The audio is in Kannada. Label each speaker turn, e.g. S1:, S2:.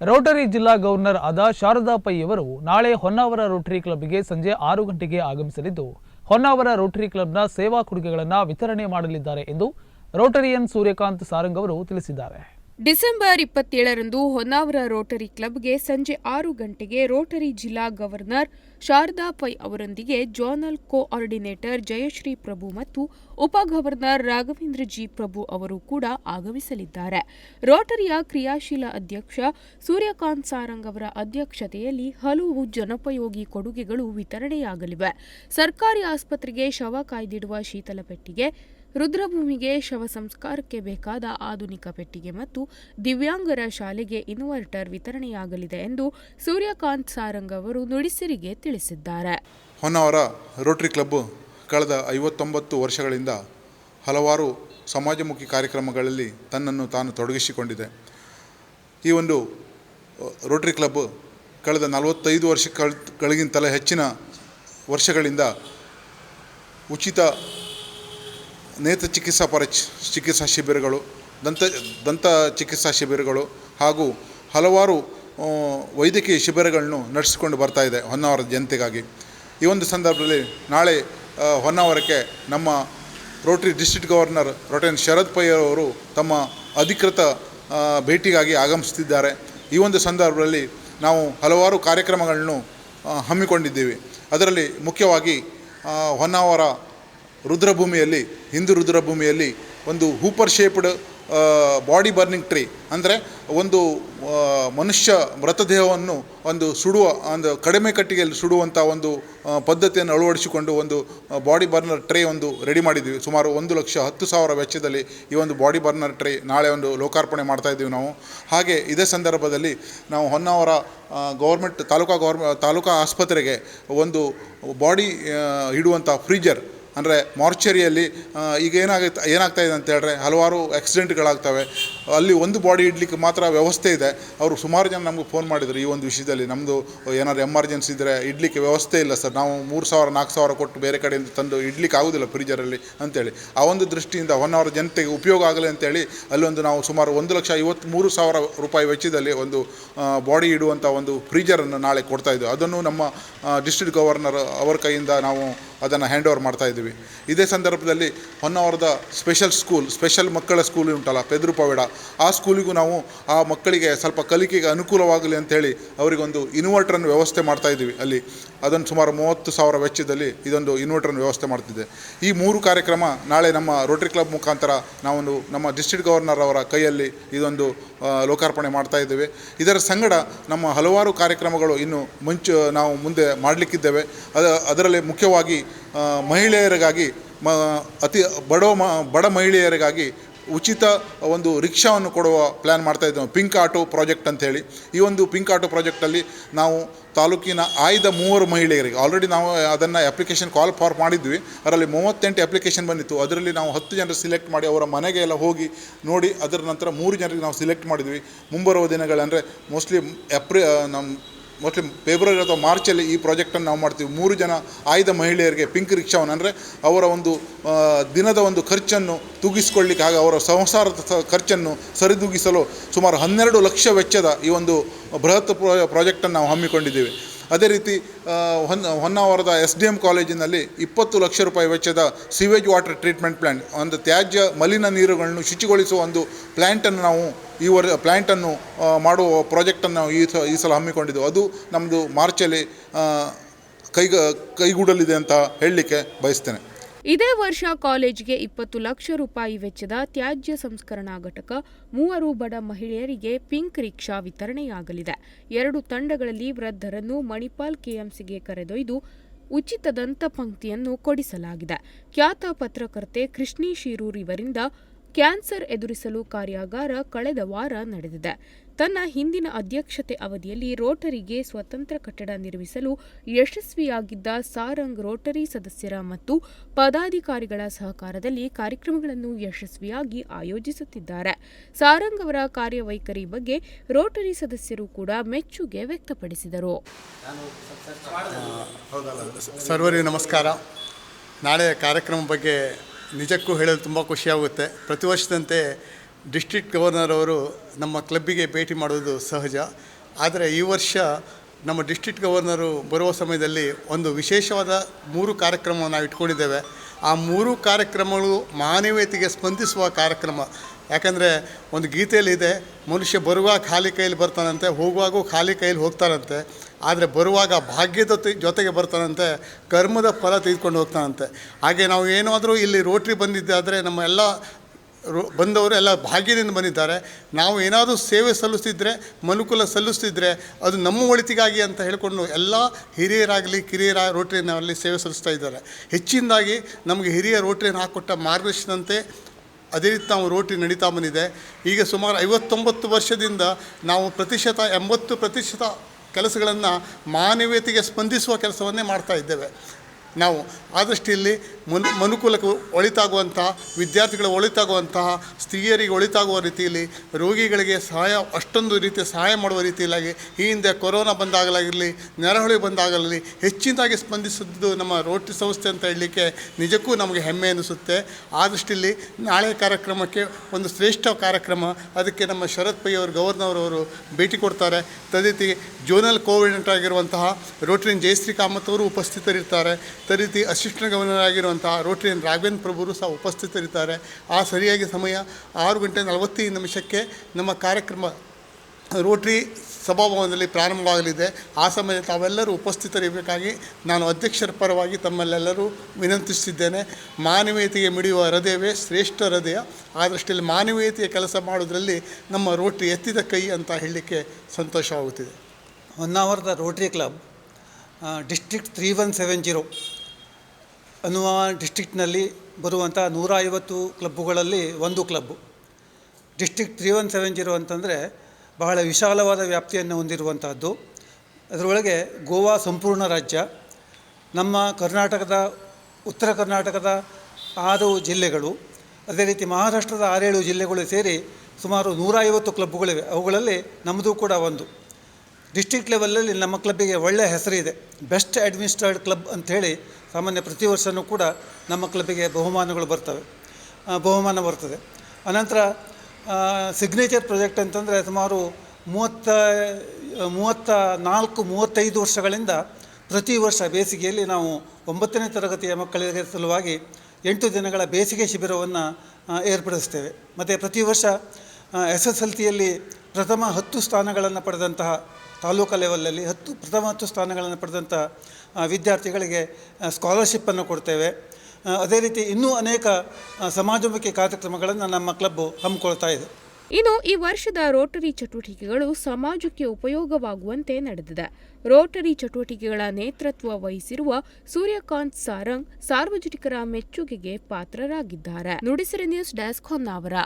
S1: ರೋಟರಿ ಜಿಲ್ಲಾ ಗವರ್ನರ್ ಆದ ಶಾರದಾ ಪೈ ಅವರು ನಾಳೆ ಹೊನ್ನಾವರ ರೋಟರಿ ಕ್ಲಬ್ಗೆ ಸಂಜೆ ಆರು ಗಂಟೆಗೆ ಆಗಮಿಸಲಿದ್ದು, ಹೊನ್ನಾವರ ರೋಟರಿ ಕ್ಲಬ್ನ ಸೇವಾ ಕೊಡುಗೆಗಳನ್ನು ವಿತರಣೆ ಮಾಡಲಿದ್ದಾರೆ ಎಂದು ರೋಟರಿಯನ್ ಸೂರ್ಯಕಾಂತ್ ಸಾರಂಗ್ ಅವರು ತಿಳಿಸಿದ್ದಾರೆ.
S2: ಡಿಸೆಂಬರ್ ಇಪ್ಪತ್ತೇಳರಂದು ಹೊನ್ನಾವರ ರೋಟರಿ ಕ್ಲಬ್ಗೆ ಸಂಜೆ ಆರು ಗಂಟೆಗೆ ರೋಟರಿ ಜಿಲ್ಲಾ ಗವರ್ನರ್ ಶಾರದಾ ಪೈ ಅವರೊಂದಿಗೆ ಜೋನಲ್ ಕೋಆರ್ಡಿನೇಟರ್ ಜಯಶ್ರೀ ಪ್ರಭು ಮತ್ತು ಉಪ ಗವರ್ನರ್ ರಾಘವೇಂದ್ರ ಜಿ ಪ್ರಭು ಅವರು ಕೂಡ ಆಗಮಿಸಲಿದ್ದಾರೆ. ರೋಟರಿಯ ಕ್ರಿಯಾಶೀಲ ಅಧ್ಯಕ್ಷ ಸೂರ್ಯಕಾಂತ್ ಸಾರಂಗ್ ಅವರ ಅಧ್ಯಕ್ಷತೆಯಲ್ಲಿ ಹಲವು ಜನೋಪಯೋಗಿ ಕೊಡುಗೆಗಳು ವಿತರಣೆಯಾಗಲಿವೆ. ಸರ್ಕಾರಿ ಆಸ್ಪತ್ರೆಗೆ ಶವ ಕಾಯ್ದಿಡುವ ಶೀತಲ ಪೆಟ್ಟಿಗೆ ರುದ್ರಭೂಮಿಗೆ ಶವ ಸಂಸ್ಕಾರಕ್ಕೆ ಬೇಕಾದ ಆಧುನಿಕ ಪೆಟ್ಟಿಗೆ ಮತ್ತು ದಿವ್ಯಾಂಗರ ಶಾಲೆಗೆ ಇನ್ವರ್ಟರ್ ವಿತರಣೆಯಾಗಲಿದೆ ಎಂದು ಸೂರ್ಯಕಾಂತ್ ಸಾರಂಗ್ ಅವರು ನುಡಿಸಿರಿಗೆ ತಿಳಿಸಿದ್ದಾರೆ.
S3: ಹೊನ್ನಾವರ ರೋಟರಿ ಕ್ಲಬ್ ಕಳೆದ ಐವತ್ತೊಂಬತ್ತು ವರ್ಷಗಳಿಂದ ಹಲವಾರು ಸಮಾಜಮುಖಿ ಕಾರ್ಯಕ್ರಮಗಳಲ್ಲಿ ತನ್ನನ್ನು ತಾನು ತೊಡಗಿಸಿಕೊಂಡಿದೆ. ಈ ಒಂದು ರೋಟರಿ ಕ್ಲಬ್ ಕಳೆದ ನಲವತ್ತೈದು ವರ್ಷಗಳಿಗಿಂತಲೇ ಹೆಚ್ಚಿನ ವರ್ಷಗಳಿಂದ ಉಚಿತ ನೇತ್ರ ಚಿಕಿತ್ಸಾ ಪರ ಚಿಕಿತ್ಸಾ ಶಿಬಿರಗಳು, ದಂತ ದಂತ ಚಿಕಿತ್ಸಾ ಶಿಬಿರಗಳು ಹಾಗೂ ಹಲವಾರು ವೈದ್ಯಕೀಯ ಶಿಬಿರಗಳನ್ನು ನಡೆಸಿಕೊಂಡು ಬರ್ತಾ ಇದೆ ಹೊನ್ನಾವರದ ಜನತೆಗಾಗಿ. ಈ ಒಂದು ಸಂದರ್ಭದಲ್ಲಿ ನಾಳೆ ಹೊನ್ನಾವರಕ್ಕೆ ನಮ್ಮ Rotary district governor Rotarian Sharad Pai ಅವರು ತಮ್ಮ ಅಧಿಕೃತ ಭೇಟಿಗಾಗಿ ಆಗಮಿಸುತ್ತಿದ್ದಾರೆ. ಈ ಒಂದು ಸಂದರ್ಭದಲ್ಲಿ ನಾವು ಹಲವಾರು ಕಾರ್ಯಕ್ರಮಗಳನ್ನು ಹಮ್ಮಿಕೊಂಡಿದ್ದೀವಿ. ಅದರಲ್ಲಿ ಮುಖ್ಯವಾಗಿ ಹೊನ್ನಾವರ ರುದ್ರಭೂಮಿಯಲ್ಲಿ, ಹಿಂದೂ ರುದ್ರಭೂಮಿಯಲ್ಲಿ ಒಂದು hopper shaped body burning tray ಅಂದರೆ ಒಂದು ಮನುಷ್ಯ ಮೃತದೇಹವನ್ನು ಒಂದು ಸುಡುವ, ಒಂದು ಕಡಿಮೆ ಕಟ್ಟಿಗೆಯಲ್ಲಿ ಸುಡುವಂಥ ಒಂದು ಪದ್ಧತಿಯನ್ನು ಅಳವಡಿಸಿಕೊಂಡು ಒಂದು ಬಾಡಿ ಬರ್ನರ್ ಟ್ರೇ ಒಂದು ರೆಡಿ ಮಾಡಿದ್ದೀವಿ ಸುಮಾರು ಒಂದು ಲಕ್ಷ ಹತ್ತು ಸಾವಿರ ವೆಚ್ಚದಲ್ಲಿ ಈ ಒಂದು ಬಾಡಿ ಬರ್ನರ್ ಟ್ರೇ ನಾಳೆ ಒಂದು ಲೋಕಾರ್ಪಣೆ ಮಾಡ್ತಾಯಿದ್ದೀವಿ ನಾವು. ಹಾಗೆ ಇದೇ ಸಂದರ್ಭದಲ್ಲಿ ನಾವು ಹೊನ್ನಾವರ ಗೌರ್ಮೆಂಟ್ ತಾಲೂಕಾ ಗೌರ್ಮೆ ತಾಲೂಕಾ ಆಸ್ಪತ್ರೆಗೆ ಒಂದು ಬಾಡಿ ಇಡುವಂಥ ಫ್ರೀಜರ್ ಅಂದರೆ ಮಾರ್ಚರಿಯಲ್ಲಿ ಈಗ ಏನಾಗುತ್ತೆ ಏನಾಗ್ತಾಯಿದೆ ಅಂತ ಹೇಳಿದ್ರೆ ಹಲವಾರು ಆಕ್ಸಿಡೆಂಟ್ಗಳಾಗ್ತವೆ ಅಲ್ಲಿ ಒಂದು ಬಾಡಿ ಇಡ್ಲಿಕ್ಕೆ ಮಾತ್ರ ವ್ಯವಸ್ಥೆ ಇದೆ. ಅವರು ಸುಮಾರು ಜನ ನಮಗೆ ಫೋನ್ ಮಾಡಿದರು ಈ ಒಂದು ವಿಷಯದಲ್ಲಿ. ನಮ್ಮದು ಏನಾದ್ರು ಎಮರ್ಜೆನ್ಸಿ ಇದ್ದರೆ ಇಡ್ಲಿಕ್ಕೆ ವ್ಯವಸ್ಥೆ ಇಲ್ಲ ಸರ್. ನಾವು ಮೂರು ಸಾವಿರ, ನಾಲ್ಕು ಸಾವಿರ ಕೊಟ್ಟು ಬೇರೆ ಕಡೆಯಿಂದ ತಂದು ಇಡ್ಲಿಕ್ಕೆ ಆಗೋದಿಲ್ಲ ಫ್ರೀಜರಲ್ಲಿ ಅಂತೇಳಿ. ಆ ಒಂದು ದೃಷ್ಟಿಯಿಂದ ಹೊನ್ನಾವರ ಜನತೆಗೆ ಉಪಯೋಗ ಆಗಲಿ ಅಂತೇಳಿ ಅಲ್ಲೊಂದು ನಾವು ಸುಮಾರು ಒಂದು ಲಕ್ಷ ಐವತ್ತ್ಮೂರು ಸಾವಿರ ರೂಪಾಯಿ ವೆಚ್ಚದಲ್ಲಿ ಒಂದು ಬಾಡಿ ಇಡುವಂಥ ಒಂದು ಫ್ರೀಜರನ್ನು ನಾಳೆ ಕೊಡ್ತಾ ಇದ್ದೀವಿ ಅದನ್ನು ನಮ್ಮ ಡಿಸ್ಟ್ರಿಕ್ಟ್ ಗವರ್ನರ್ ಅವರ ಕೈಯಿಂದ ನಾವು ಅದನ್ನು ಹ್ಯಾಂಡ್ ಓವರ್ ಮಾಡ್ತಾ ಇದ್ದೀವಿ ಇದೇ ಸಂದರ್ಭದಲ್ಲಿ ಹೊನ್ನಾವರದ ಸ್ಪೆಷಲ್ ಸ್ಕೂಲ್ ಸ್ಪೆಷಲ್ ಮಕ್ಕಳ ಸ್ಕೂಲ್ ಉಂಟಲ್ಲ, ಪೆದ್ರುಪವೇಡ. ಆ ಸ್ಕೂಲಿಗೂ ನಾವು ಆ ಮಕ್ಕಳಿಗೆ ಸ್ವಲ್ಪ ಕಲಿಕೆಗೆ ಅನುಕೂಲವಾಗಲಿ ಅಂಥೇಳಿ ಅವರಿಗೊಂದು ಇನ್ವರ್ಟರನ್ನು ವ್ಯವಸ್ಥೆ ಮಾಡ್ತಾ ಇದ್ದೀವಿ ಅಲ್ಲಿ. ಅದನ್ನು ಸುಮಾರು ಮೂವತ್ತು ಸಾವಿರ ವೆಚ್ಚದಲ್ಲಿ ಇದೊಂದು ಇನ್ವರ್ಟರನ್ನು ವ್ಯವಸ್ಥೆ ಮಾಡ್ತಿದೆ. ಈ ಮೂರು ಕಾರ್ಯಕ್ರಮ ನಾಳೆ ನಮ್ಮ ರೋಟರಿ ಕ್ಲಬ್ ಮುಖಾಂತರ ನಾವೊಂದು ನಮ್ಮ ಡಿಸ್ಟ್ರಿಕ್ಟ್ ಗವರ್ನರ್ ಅವರ ಕೈಯಲ್ಲಿ ಇದೊಂದು ಲೋಕಾರ್ಪಣೆ ಮಾಡ್ತಾ ಇದ್ದೇವೆ. ಇದರ ಸಂಗಡ ನಮ್ಮ ಹಲವಾರು ಕಾರ್ಯಕ್ರಮಗಳು ಇನ್ನು ಮುಂಚೆ ನಾವು ಮುಂದೆ ಮಾಡಲಿಕ್ಕಿದ್ದೇವೆ. ಅದ, ಅದರಲ್ಲಿ ಮುಖ್ಯವಾಗಿ ಮಹಿಳೆಯರಿಗಾಗಿ, ಮ, ಅತಿ ಬಡ ಮ, ಬಡ ಮಹಿಳೆಯರಿಗಾಗಿ ಉಚಿತ ಒಂದು ರಿಕ್ಷಾವನ್ನು ಕೊಡುವ ಪ್ಲ್ಯಾನ್ ಮಾಡ್ತಾ ಇದ್ದೇವೆ. ಪಿಂಕ್ ಆಟೋ ಪ್ರಾಜೆಕ್ಟ್ ಅಂತೇಳಿ ಈ ಒಂದು ಪಿಂಕ್ ಆಟೋ ಪ್ರಾಜೆಕ್ಟಲ್ಲಿ ನಾವು ತಾಲೂಕಿನ ಆಯ್ದ ಮೂವರು ಮಹಿಳೆಯರಿಗೆ ಆಲ್ರೆಡಿ ನಾವು ಅದನ್ನು ಅಪ್ಲಿಕೇಶನ್ ಕಾಲ್ ಫಾರ್ ಮಾಡಿದ್ವಿ. ಅದರಲ್ಲಿ ಮೂವತ್ತೆಂಟು ಅಪ್ಲಿಕೇಶನ್ ಬಂದಿತ್ತು. ಅದರಲ್ಲಿ ನಾವು ಹತ್ತು ಜನರು ಸಿಲೆಕ್ಟ್ ಮಾಡಿ ಅವರ ಮನೆಗೆ ಎಲ್ಲ ಹೋಗಿ ನೋಡಿ, ಅದರ ನಂತರ ಮೂರು ಜನರಿಗೆ ನಾವು ಸಿಲೆಕ್ಟ್ ಮಾಡಿದ್ವಿ. ಮುಂಬರುವ ದಿನಗಳಂದರೆ ಮೋಸ್ಟ್ಲಿ ಎಪ್ರಿ ನಮ್ಮ ಮೋಸ್ಟ್ಲಿ ಫೆಬ್ರವರಿ ಅಥವಾ ಮಾರ್ಚಲ್ಲಿ ಈ ಪ್ರಾಜೆಕ್ಟನ್ನು ನಾವು ಮಾಡ್ತೀವಿ. ಮೂರು ಜನ ಆಯ್ದ ಮಹಿಳೆಯರಿಗೆ ಪಿಂಕ್ ರಿಕ್ಷಾವನ್ನು, ಅಂದರೆ ಅವರ ಒಂದು ದಿನದ ಒಂದು ಖರ್ಚನ್ನು ತೂಗಿಸಿಕೊಳ್ಳಿಕ್ಕೆ ಹಾಗೂ ಅವರ ಸಂಸಾರದ ಖರ್ಚನ್ನು ಸರಿದೂಗಿಸಲು ಸುಮಾರು ಹನ್ನೆರಡು ಲಕ್ಷ ವೆಚ್ಚದ ಈ ಒಂದು ಬೃಹತ್ ಪ್ರಾ- ಪ್ರಾಜೆಕ್ಟನ್ನು ನಾವು ಹಮ್ಮಿಕೊಂಡಿದ್ದೇವೆ. ಅದೇ ರೀತಿ ಹೊನ್ನ ಹೊನ್ನಾವರದ ಎಸ್ ಡಿ ಎಂ ಕಾಲೇಜಿನಲ್ಲಿ ಇಪ್ಪತ್ತು ಲಕ್ಷ ರೂಪಾಯಿ ವೆಚ್ಚದ ಸಿವೇಜ್ ವಾಟರ್ ಟ್ರೀಟ್ಮೆಂಟ್ ಪ್ಲ್ಯಾಂಟ್ ಒಂದು ತ್ಯಾಜ್ಯ ಮಲಿನ ನೀರುಗಳನ್ನು ಶುಚಿಗೊಳಿಸುವ ಒಂದು ಪ್ಲ್ಯಾಂಟನ್ನು ನಾವು ಈ ವರ್ ಪ್ಲ್ಯಾಂಟನ್ನು ಮಾಡುವ ಪ್ರಾಜೆಕ್ಟನ್ನು ನಾವು ಈ ಸ, ಈ ಸಲ ಹಮ್ಮಿಕೊಂಡಿದ್ದೆವು ಅದು ನಮ್ಮದು ಮಾರ್ಚಲ್ಲಿ ಕೈಗ, ಕೈಗೂಡಲಿದೆ ಅಂತ ಹೇಳಲಿಕ್ಕೆ ಬಯಸ್ತೇನೆ.
S2: ಇದೇ ವರ್ಷ ಕಾಲೇಜ್ಗೆ ಇಪ್ಪತ್ತು ಲಕ್ಷ ರೂಪಾಯಿ ವೆಚ್ಚದ ತ್ಯಾಜ್ಯ ಸಂಸ್ಕರಣಾ ಘಟಕ, ಮೂವರು ಬಡ ಮಹಿಳೆಯರಿಗೆ ಪಿಂಕ್ ರಿಕ್ಷಾ ವಿತರಣೆಯಾಗಲಿದೆ. ಎರಡು ತಂಡಗಳಲ್ಲಿ ವೃದ್ಧರನ್ನು ಮಣಿಪಾಲ್ ಕೆಎಂಸಿಗೆ ಕರೆದೊಯ್ದು ಉಚಿತ ದಂತ ಪಂಕ್ತಿಯನ್ನು ಕೊಡಿಸಲಾಗಿದೆ. ಖ್ಯಾತ ಪತ್ರಕರ್ತೆ ಕೃಷ್ಣಿ ಶಿರೂರ್ ಇವರಿಂದ ಕ್ಯಾನ್ಸರ್ ಎದುರಿಸಲು ಕಾರ್ಯಾಗಾರ ಕಳೆದ ವಾರ ನಡೆದಿದೆ. ತನ್ನ ಹಿಂದಿನ ಅಧ್ಯಕ್ಷತೆ ಅವಧಿಯಲ್ಲಿ ರೋಟರಿಗೆ ಸ್ವತಂತ್ರ ಕಟ್ಟಡ ನಿರ್ಮಿಸಲು ಯಶಸ್ವಿಯಾಗಿದ್ದ ಸಾರಂಗ್ ರೋಟರಿ ಸದಸ್ಯರ ಮತ್ತು ಪದಾಧಿಕಾರಿಗಳ ಸಹಕಾರದಲ್ಲಿ ಕಾರ್ಯಕ್ರಮಗಳನ್ನು ಯಶಸ್ವಿಯಾಗಿ ಆಯೋಜಿಸುತ್ತಿದ್ದಾರೆ. ಸಾರಂಗ್ ಅವರ ಕಾರ್ಯವೈಖರಿ ಬಗ್ಗೆ ರೋಟರಿ ಸದಸ್ಯರು ಕೂಡ ಮೆಚ್ಚುಗೆ ವ್ಯಕ್ತಪಡಿಸಿದರು.
S4: ಸರ್ವರಿಗೆ ನಮಸ್ಕಾರ. ನಾಳೆ ಕಾರ್ಯಕ್ರಮ ಬಗ್ಗೆ ನಿಜಕ್ಕೂ ಹೇಳಲು ತುಂಬ ಖುಷಿಯಾಗುತ್ತೆ ಪ್ರತಿ ವರ್ಷದಂತೆ ಡಿಸ್ಟ್ರಿಕ್ಟ್ ಗವರ್ನರ್ ಅವರು ನಮ್ಮ ಕ್ಲಬ್ಬಿಗೆ ಭೇಟಿ ಮಾಡುವುದು ಸಹಜ. ಆದರೆ ಈ ವರ್ಷ ನಮ್ಮ ಡಿಸ್ಟ್ರಿಕ್ಟ್ ಗವರ್ನರು ಬರುವ ಸಮಯದಲ್ಲಿ ಒಂದು ವಿಶೇಷವಾದ ಮೂರು ಕಾರ್ಯಕ್ರಮವನ್ನು ನಾವು ಇಟ್ಕೊಂಡಿದ್ದೇವೆ. ಆ ಮೂರು ಕಾರ್ಯಕ್ರಮಗಳು ಮಾನವೀಯತೆಗೆ ಸ್ಪಂದಿಸುವ ಕಾರ್ಯಕ್ರಮ. ಯಾಕಂದರೆ ಒಂದು ಗೀತೆಯಲ್ಲಿದೆ, ಮನುಷ್ಯ ಬರುವಾಗ ಖಾಲಿ ಕೈಯಲ್ಲಿ ಬರ್ತಾನಂತೆ, ಹೋಗುವಾಗೂ ಖಾಲಿ ಕೈಯಲ್ಲಿ ಹೋಗ್ತಾನಂತೆ. ಆದರೆ ಬರುವಾಗ ಭಾಗ್ಯದ ಜೊತೆಗೆ ಬರ್ತಾನಂತೆ, ಕರ್ಮದ ಫಲ ತೆಗೆದುಕೊಂಡು ಹೋಗ್ತಾನಂತೆ. ಹಾಗೆ ನಾವು ಏನಾದರೂ ಇಲ್ಲಿ ರೋಟ್ರಿ ಬಂದಿದ್ದಾದರೆ ನಮ್ಮ ಎಲ್ಲ ಬಂದವರು ಎಲ್ಲ ಭಾಗ್ಯದಿಂದ ಬಂದಿದ್ದಾರೆ. ನಾವು ಏನಾದರೂ ಸೇವೆ ಸಲ್ಲಿಸ್ತಿದ್ರೆ, ಮನುಕುಲ ಸಲ್ಲಿಸ್ತಿದ್ರೆ, ಅದು ನಮ್ಮ ಒಳಿತಿಗಾಗಿ ಅಂತ ಹೇಳಿಕೊಂಡು ಎಲ್ಲ ಹಿರಿಯರಾಗಲಿ, ಕಿರಿಯರ ರೋಟರಿನಲ್ಲಿ ಸೇವೆ ಸಲ್ಲಿಸ್ತಾ ಇದ್ದಾರೆ. ಹೆಚ್ಚಿನದಾಗಿ ನಮಗೆ ಹಿರಿಯ ರೋಟ್ರಿಯನ್ನು ಹಾಕ್ಕೊಟ್ಟ ಮಾರ್ಗದರ್ಶನಂತೆ ಅದೇ ರೀತಿ ನಾವು ರೋಟ್ರಿ ನಡೀತಾ ಬಂದಿದೆ. ಈಗ ಸುಮಾರು ಐವತ್ತೊಂಬತ್ತು ವರ್ಷದಿಂದ ನಾವು ಪ್ರತಿಶತ, ಎಂಬತ್ತು ಪ್ರತಿಶತ ಕೆಲಸಗಳನ್ನು ಮಾನವೀಯತೆಗೆ ಸ್ಪಂದಿಸುವ ಕೆಲಸವನ್ನೇ ಮಾಡ್ತಾ ಇದ್ದೇವೆ. ನಾವು ಆದಷ್ಟು ಇಲ್ಲಿ ಮನು, ಮನುಕುಲಕ್ಕೆ ಒಳಿತಾಗುವಂತಹ ವಿದ್ಯಾರ್ಥಿಗಳ ಒಳಿತಾಗುವಂತಹ ಸ್ತ್ರೀಯರಿಗೆ ಒಳಿತಾಗುವ ರೀತಿಯಲ್ಲಿ, ರೋಗಿಗಳಿಗೆ ಸಹಾಯ, ಅಷ್ಟೊಂದು ರೀತಿಯ ಸಹಾಯ ಮಾಡುವ ರೀತಿಯಲ್ಲಾಗಿ ಈ ಹಿಂದೆ ಕೊರೋನಾ ಬಂದಾಗಲಾಗಿರಲಿ ನೆರೆಹೊಳೆ ಬಂದಾಗಲಿ ಹೆಚ್ಚಿನದಾಗಿ ಸ್ಪಂದಿಸಿದ್ದು ನಮ್ಮ ರೋಟರಿ ಸಂಸ್ಥೆ ಅಂತ ಹೇಳಲಿಕ್ಕೆ ನಿಜಕ್ಕೂ ನಮಗೆ ಹೆಮ್ಮೆ ಅನಿಸುತ್ತೆ. ಆದಷ್ಟು ಇಲ್ಲಿ ನಾಳೆ ಕಾರ್ಯಕ್ರಮಕ್ಕೆ ಒಂದು ಶ್ರೇಷ್ಠ ಕಾರ್ಯಕ್ರಮ, ಅದಕ್ಕೆ ನಮ್ಮ ಶರತ್ ಪೈ ಅವರು, ಗವರ್ನರ್ ಅವರು ಭೇಟಿ ಕೊಡ್ತಾರೆ. ತದೀತಿ ಜೋನಲ್ ಕೋಆರ್ಡಿನೇಟರ್ ಆಗಿರುವಂತಹ ರೋಟರಿನ್ ಜಯಶ್ರೀ ಕಾಮತ್ ಅವರು ಉಪಸ್ಥಿತರಿರ್ತಾರೆ. ತದೀತಿ ಅಶಿಷ್ಟ ಗಮನರಾಗಿರುವಂತಹ ರೋಟರಿಯನ್ ರಾಘವೇಂದ್ರ ಪ್ರಭುರು ಸಹ ಉಪಸ್ಥಿತರಿದ್ದಾರೆ. ಆ ಸರಿಯಾಗಿ ಸಮಯ ಆರು ಗಂಟೆ ನಲವತ್ತೈದು ನಿಮಿಷಕ್ಕೆ ನಮ್ಮ ಕಾರ್ಯಕ್ರಮ ರೋಟ್ರಿ ಸಭಾಭವನದಲ್ಲಿ ಪ್ರಾರಂಭವಾಗಲಿದೆ. ಆ ಸಮಯ ತಾವೆಲ್ಲರೂ ಉಪಸ್ಥಿತರಿರಬೇಕಾಗಿ ನಾನು ಅಧ್ಯಕ್ಷರ ಪರವಾಗಿ ತಮ್ಮಲ್ಲೆಲ್ಲರೂ ವಿನಂತಿಸುತ್ತಿದ್ದೇನೆ. ಮಾನವೀಯತೆಗೆ ಮಿಡಿಯುವ ಹೃದಯವೇ ಶ್ರೇಷ್ಠ ಹೃದಯ. ಆ ದೃಷ್ಟಿಯಲ್ಲಿ ಮಾನವೀಯತೆಯ ಕೆಲಸ ಮಾಡೋದರಲ್ಲಿ ನಮ್ಮ ರೋಟ್ರಿ ಎತ್ತಿದ ಕೈ ಅಂತ ಹೇಳಲಿಕ್ಕೆ ಸಂತೋಷವಾಗುತ್ತಿದೆ.
S5: ಹೊನ್ನಾವರದ Rotary club district three one seven zero ಅನ್ನುವ ಡಿಸ್ಟಿಕ್ನಲ್ಲಿ ಬರುವಂಥ ನೂರ ಐವತ್ತು ಕ್ಲಬ್ಬುಗಳಲ್ಲಿ ಒಂದು club. District three one seven zero ಅಂತಂದರೆ ಬಹಳ ವಿಶಾಲವಾದ ವ್ಯಾಪ್ತಿಯನ್ನು ಹೊಂದಿರುವಂಥದ್ದು. ಅದರೊಳಗೆ ಗೋವಾ ಸಂಪೂರ್ಣ ರಾಜ್ಯ. ನಮ್ಮ ಕರ್ನಾಟಕದ, ಉತ್ತರ ಕರ್ನಾಟಕದ ಆರು ಜಿಲ್ಲೆಗಳು. ಅದೇ ರೀತಿ ಮಹಾರಾಷ್ಟ್ರದ ಆರೇಳು ಜಿಲ್ಲೆಗಳು ಸೇರಿ ಸುಮಾರು ನೂರ ಐವತ್ತು ಕ್ಲಬ್ಬುಗಳಿವೆ. ಅವುಗಳಲ್ಲಿ ನಮ್ಮದು ಕೂಡ ಒಂದು. ಡಿಸ್ಟ್ರಿಕ್ಟ್ ಲೆವೆಲಲ್ಲಿ ನಮ್ಮ ಕ್ಲಬ್ಬಿಗೆ ಒಳ್ಳೆಯ ಹೆಸರಿದೆ. ಬೆಸ್ಟ್ ಅಡ್ಮಿನಿಸ್ಟ್ರೇಡ್ ಕ್ಲಬ್ ಅಂಥೇಳಿ ಸಾಮಾನ್ಯ ಪ್ರತಿ ವರ್ಷವೂ ಕೂಡ ನಮ್ಮ ಕ್ಲಬ್ಬಿಗೆ ಬಹುಮಾನಗಳು ಬರ್ತವೆ. ಬಹುಮಾನ ಬರ್ತದೆ. ಅನಂತರ ಸಿಗ್ನೇಚರ್ ಪ್ರಾಜೆಕ್ಟ್ ಅಂತಂದರೆ ಸುಮಾರು ಮೂವತ್ತ ಮೂವತ್ತ ನಾಲ್ಕು, ಮೂವತ್ತೈದು ವರ್ಷಗಳಿಂದ ಪ್ರತಿ ವರ್ಷ ಬೇಸಿಗೆಯಲ್ಲಿ ನಾವು ಒಂಬತ್ತನೇ ತರಗತಿಯ ಮಕ್ಕಳಿಗೆ ಸಲುವಾಗಿ ಎಂಟು ದಿನಗಳ ಬೇಸಿಗೆ ಶಿಬಿರವನ್ನು ಏರ್ಪಡಿಸ್ತೇವೆ. ಮತ್ತು ಪ್ರತಿ ವರ್ಷ ಎಸ್ ಎಸ್ ಎಲ್ ಸಿಯಲ್ಲಿ ಪ್ರಥಮ ಹತ್ತು ಸ್ಥಾನಗಳನ್ನು ಪಡೆದಂತಹ ತಾಲೂಕು ಲೆವೆಲಲ್ಲಿ ಹತ್ತು ಪ್ರಥಮ ಹತ್ತು ಸ್ಥಾನಗಳನ್ನು ಪಡೆದಂಥ ವಿದ್ಯಾರ್ಥಿಗಳಿಗೆ ಸ್ಕಾಲರ್ಶಿಪ್ಪನ್ನು ಕೊಡ್ತೇವೆ. ಅದೇ ರೀತಿ ಇನ್ನೂ ಅನೇಕ ಸಮಾಜಮುಖಿ ಕಾರ್ಯಕ್ರಮಗಳನ್ನು ನಮ್ಮ ಕ್ಲಬ್ ಹಮ್ಮಿಕೊಳ್ತಾ ಇದೆ.
S2: ಇನ್ನು ಈ ವರ್ಷದ ರೋಟರಿ ಚಟುವಟಿಕೆಗಳು ಸಮಾಜಕ್ಕೆ ಉಪಯೋಗವಾಗುವಂತೆ ನಡೆದಿದೆ. ರೋಟರಿ ಚಟುವಟಿಕೆಗಳ ನೇತೃತ್ವ ವಹಿಸಿರುವ ಸೂರ್ಯಕಾಂತ್ ಸಾರಂಗ್ ಸಾರ್ವಜನಿಕರ ಮೆಚ್ಚುಗೆಗೆ ಪಾತ್ರರಾಗಿದ್ದಾರೆ. Nudisiri news desk Honnavar.